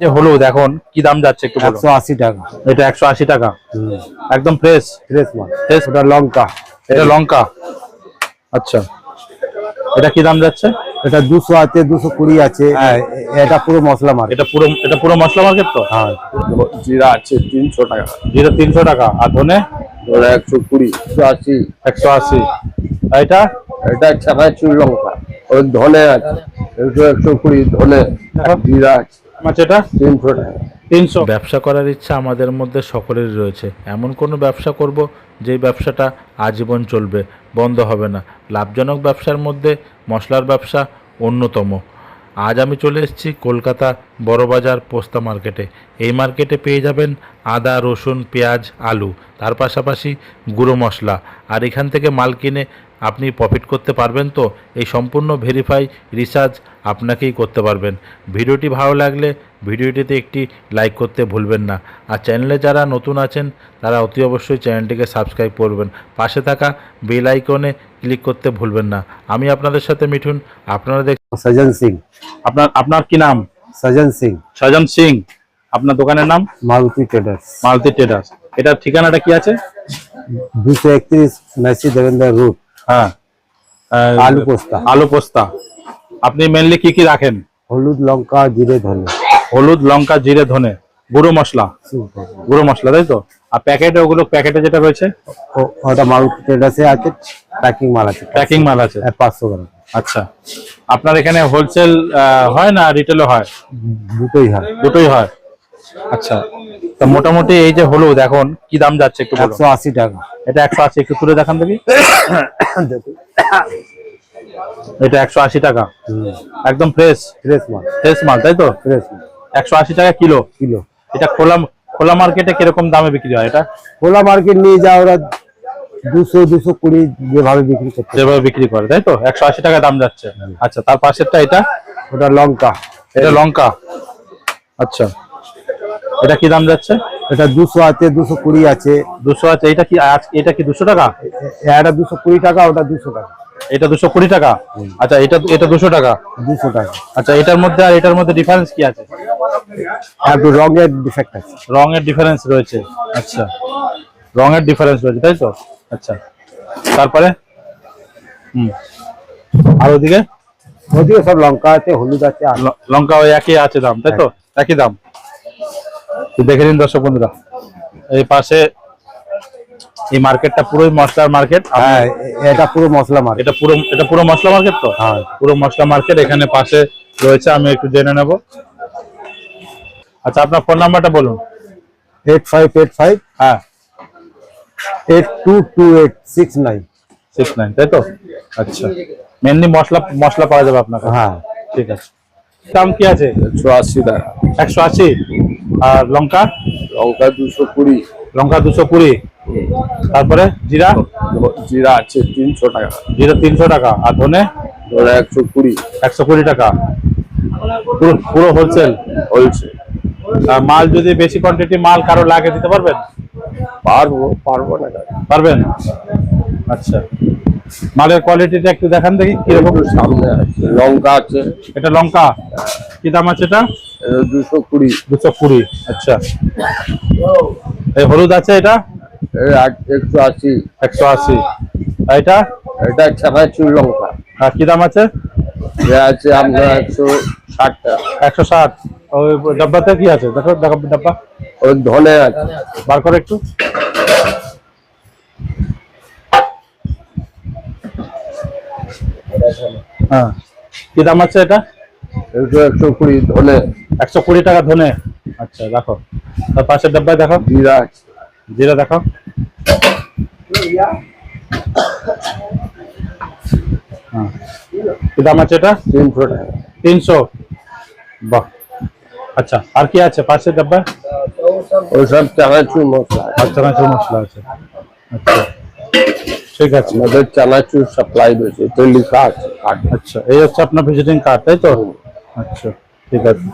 যে হলুদ এখন কি দাম যাচ্ছে একটু একশো আশি টাকা। এটা একশো আশি টাকা? একদম ফ্রেশ ফ্রেশ মাল। ফ্রেশ ওটা লঙ্কা। এটা লঙ্কা? আচ্ছা। এটা কি দাম যাচ্ছে? এটা দুশো আছে দুশো কুড়ি আছে। এ- এটা পুরো মশলা মাল। এটা পুরো এটা পুরো মশলা মার্কেট তো? হ্যাঁ। জিরা আছে তিনশো টাকা। যেটা তিনশো টাকা। আর ধনে? ওটা একশো কুড়ি একশো আশি। একশো আশি। এটা? এটা চানাচুর লঙ্কা। ওই ধনে আছে। একশো একশো কুড়ি ধনে। জিরা আছে। এটা? তিনশো টাকা। তিনশো। ব্যবসা করার ইচ্ছা আমাদের মধ্যে সকলেরই রয়েছে। এমন কোনো ব্যবসা করব যেই ব্যবসাটা আজীবন চলবে বন্ধ হবে না। লাভজনক ব্যবসার মধ্যে মশলার ব্যবসা অন্যতম। আজ আমি চলে এসেছি কলকাতা বড়বাজার পোস্তা মার্কেটে। এই মার্কেটে পেয়ে যাবেন আদা রসুন পেঁয়াজ আলু। তার পাশাপাশি গুঁড়ো মশলা। আর এখান থেকে মাল কিনে আপনি প্রফিট করতে পারবেন তো? এই সম্পূর্ণ ভেরিফাই রিসার্চ আপনাকেই করতে পারবেন। ভিডিওটি ভালো লাগলে ভিডিওটিতে একটি লাইক করতে ভুলবেন না। আর চ্যানেলে যারা নতুন আছেন তারা অতি অবশ্যই চ্যানেলটিকে সাবস্ক্রাইব করবেন। পাশে থাকা বেল আইকনে ক্লিক করতে ভুলবেন না। আমি আপনাদের সাথে মিঠুন আপনারা দেখ সজন সিং। আপনার আপনার কি নাম? সজন সিং। সজন সিং। আপনার দোকানের নাম? মারুতি ট্রেডার্স মালতি ট্রেডার্স এটা ঠিকানাটা কি আছে? দুশো একত্রিশ মেসি দেবেন্দ্র রুট হ্যাঁ। আলু পোস্তা। আলু পোস্তা। আপনি মেনলি কি কি রাখেন? হলুদ লঙ্কা জিরে ধনে। হলুদ লঙ্কা জিরে ধনে। গুঁড়ো মশলা? গুঁড়ো মশলা তাই তো? আর প্যাকেটে ওগুলো প্যাকেটে যেটা রয়েছে? ওটা মারুতি ট্রেডার্সে আছে প্যাকিং মাল আছে। প্যাকিং মাল আছে। পাঁচশো গ্রাম। আচ্ছা। আপনার এখানে হোলসেল হয় না রিটেলও হয়? দুটোই হয়। দুটোই হয়। আচ্ছা। তা মোটামুটি এই যে হলুদ এখন কি দাম যাচ্ছে একটু একশো আশি টাকা। এটা একশো আশি একটু তুলে দেখান দেখি। এটা একশো আশি টাকা। একদম ফ্রেশ ফ্রেশ মাল। ফ্রেশ মাল তাই তো? ফ্রেশ একশো আশি টাকা কিলো। কিলো। এটা খোলা খোলা মার্কেটে কীরকম দামে বিক্রি হয় এটা? খোলা মার্কেট নিয়ে যা ওরা দুশো দুশো কুড়ি যেভাবে বিক্রি করতে যেভাবে বিক্রি করে তাই তো? একশো আশি টাকা দাম যাচ্ছে। আচ্ছা তার পাশেরটা এটা? ওটা লঙ্কা। এটা লঙ্কা। আচ্ছা। এটা কি দাম যাচ্ছে? এটা দুশো আছে দুশো কুড়ি আছে। দুশো আছে এটা কি এটা কি দুশো টাকা? এ- এটা দুশো কুড়ি টাকা ওটা দুশো টাকা। এটা দুশো কুড়ি টাকা? আচ্ছা এটা এটা দুশো টাকা? দুশো টাকা। আচ্ছা এটার মধ্যে আর এটার মধ্যে ডিফারেন্স কি আছে? একটু রঙের ডিফেক্ট আছে। রঙের ডিফারেন্স রয়েছে। আচ্ছা রঙের ডিফারেন্স রয়েছে তাই তো? আচ্ছা তারপরে? হুম আর ওদিকে? ওদিকে সব লঙ্কা আছে হলুদ আছে আর লঙ্কা ওই একই আছে দাম তাই তো? একই। দাম। দেখে নিন দর্শক বন্ধুরা এই পাশে এই মার্কেটটা পুরোই মশলার মার্কেট। হ্যাঁ এটা পুরো মশলা মার্কেট। এটা পুরো এটা পুরো মশলা মার্কেট তো? হ্যাঁ। পুরো মশলা মার্কেট এখানে পাশে রয়েছে আমি একটু জেনে নেব। আচ্ছা আপনার ফোন নাম্বারটা বলুন। এইট ফাইভ এইট ফাইভ হ্যাঁ। Eight two two eight six nine six nine তাই তো? আচ্ছা। মেনলি মশলা মশলা পাওয়া যাবে আপনার কাছে হ্যাঁ। ঠিক আছে। দাম কি আছে? একশো আশি টাকা। একশো আশি? আর লঙ্কা? লঙ্কা দুশো কুড়ি। লঙ্কা দুশো কুড়ি। তারপরে জিরা? জিরা আছে তিনশো টাকা। জিরা তিনশো টাকা। আর ধনে? একশো কুড়ি। একশো কুড়ি টাকা। পুরো পুরো হোলসেল হয়েছে মাল যদি বেশি কোয়ান্টিটি মাল কারও লাগে দিতে পারবেন? পারব পারব না পারবেন? আচ্ছা। মালের কোয়ালিটিটা একটু দেখান দেখি কীরকম? লঙ্কা আছে। এটা লঙ্কা। কি দাম আছে এটা? দুশো কুড়ি। দুশো কুড়ি আচ্ছা। এই হলুদ আছে এটা? একশো আশি। একশো আশি। এটা? এটা চানাচুর লঙ্কা। আর কি দাম আছে? আছে আপনার একশো ষাট একশো ষাট। ওই ডাব্বাতে কি আছে? দেখো দেখো ডাব্বা। ওই ধনে আছে। বার করে একটু। হ্যাঁ। কি দাম আছে এটা? একশো একশো কুড়ি ধনে। একশো কুড়ি টাকা ধনে। আচ্ছা দেখো। তার পাশের ডাব্বায় দেখো। জিরা। জিরা দেখো। হ্যাঁ। কি দাম আছে এটা? তিনশো টাকা। তিনশো। বাহ। আচ্ছা আর কি আছে পাশের ডাব্বায়? চানাচুর মশলা। আছে। আর চানাচুর মশলা আছে। আচ্ছা ঠিক আছে। আমাদের চানাচুর সাপ্লাই রয়েছে তো লেখা আছে আচ্ছা এই হচ্ছে আপনার ভিজিটিং কার্ড তাই তো? আচ্ছা ঠিক আছে।